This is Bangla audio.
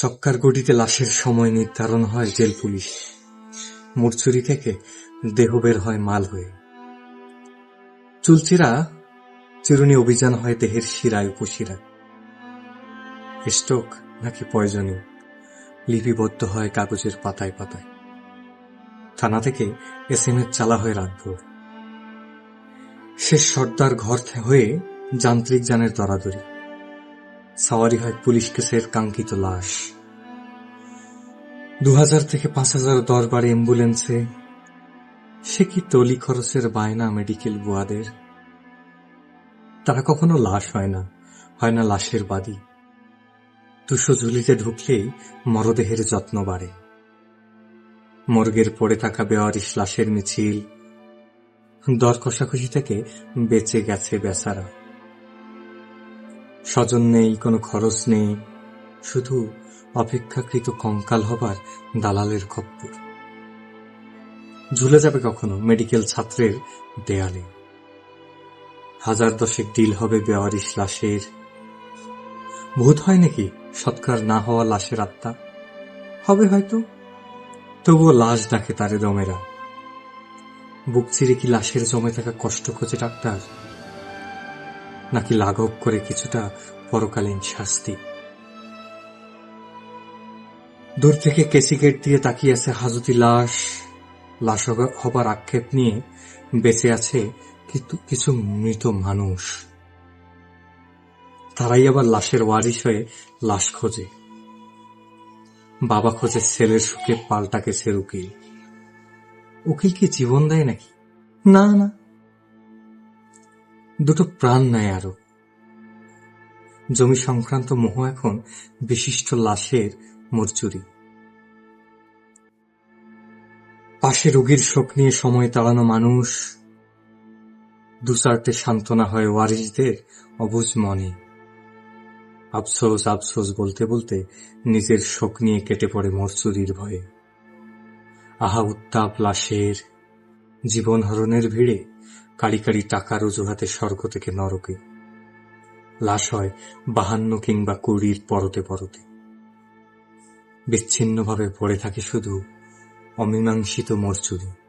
চক্কার গডিতে লাশের সময় নির্ধারণ হয় জেল পুলিশ। মূর্চুরি থেকে দেহ বের হয় মাল হয়ে। চুলচিরা চিরুনি অভিযান হয় দেহের শিরায় উপশিরা স্টোক নাকি পয়জনীয়, লিপিবদ্ধ হয় কাগজের পাতায় পাতায়। থানা থেকে এস এম এর চালা হয়ে রাতভর। শেষ সর্দার ঘর হয়ে যান্ত্রিক যানের দরাদরি। সাওয়ারি হয় পুলিশ কেসের কাঙ্ক্ষিত লাশ। দু হাজার থেকে পাঁচ হাজার দরবারে অ্যাম্বুলেন্সে, সে কি টলি খরচের বায়না মেডিকেল বুয়াদের? তারা কখনো লাশ হয় না হয় না লাশের বাদী। দুশো ঝুলিতে ঢুকলেই মরদেহের যত্ন বাড়ে। মর্গের পড়ে থাকা বেওয়ারিশ লাশের মিছিল দর কষাকষি থেকে বেঁচে গেছে বেচারা। স্বজন নেই, কোনো খরচ নেই। শুধু অপেক্ষাকৃত কঙ্কাল হবার দালালের খপ্পর। ঝুলে যাবে কখনো মেডিকেল ছাত্রের দেয়ালে। হাজার দশেক ডিল হবে বেওয়ারিশ লাশের। ভূত হয় নাকি সৎকার না হওয়া লাশের আত্মা? হবে হয়তো। তবুও লাশ ডাকে তারে দমেরা। বুক চিরে কি লাশের জমে থাকা কষ্ট খোঁজে ডাক্তার? নাকি লাঘব করে কিছুটা পরকালীন শাস্তি? দূর থেকে কেসিকেট দিয়ে তাকিয়ে আছে হাজতি লাশ। লাশ হবার আক্ষেপ নিয়ে বেঁচে আছে কিন্তু- কিছু মৃত মানুষ। তারাই আবার লাশের ওয়ারিশ হয়ে লাশ খোঁজে। বাবা খোঁজে ছেলের সুখে পাল্টা কেসের উকিল উকিল কি জীবন দেয় নাকি? না না। দুটো প্রাণ নেয় আরও জমি সংক্রান্ত মোহ এখন বিশিষ্ট লাশের মরচুরি পাশে রোগীর শোক নিয়ে সময় তাড়ানো মানুষ দু চারটে সান্ত্বনা হয় ওয়ারিসদের অবুজ মনে। আফসোস আফসোস বলতে বলতে নিজের শোক নিয়ে কেটে পড়ে মরচুরির ভয়ে। আহা উত্তাপ লাশের জীবন হরণের ভিড়ে কাড়ি কাড়ি টাকার অজুহাতে স্বর্গ থেকে নরকে। লাশ হয় বাহান্ন কিংবা কুড়ির পরতে পরতে। বিচ্ছিন্নভাবে পড়ে থাকে শুধু অমীমাংসিত মরচুরি।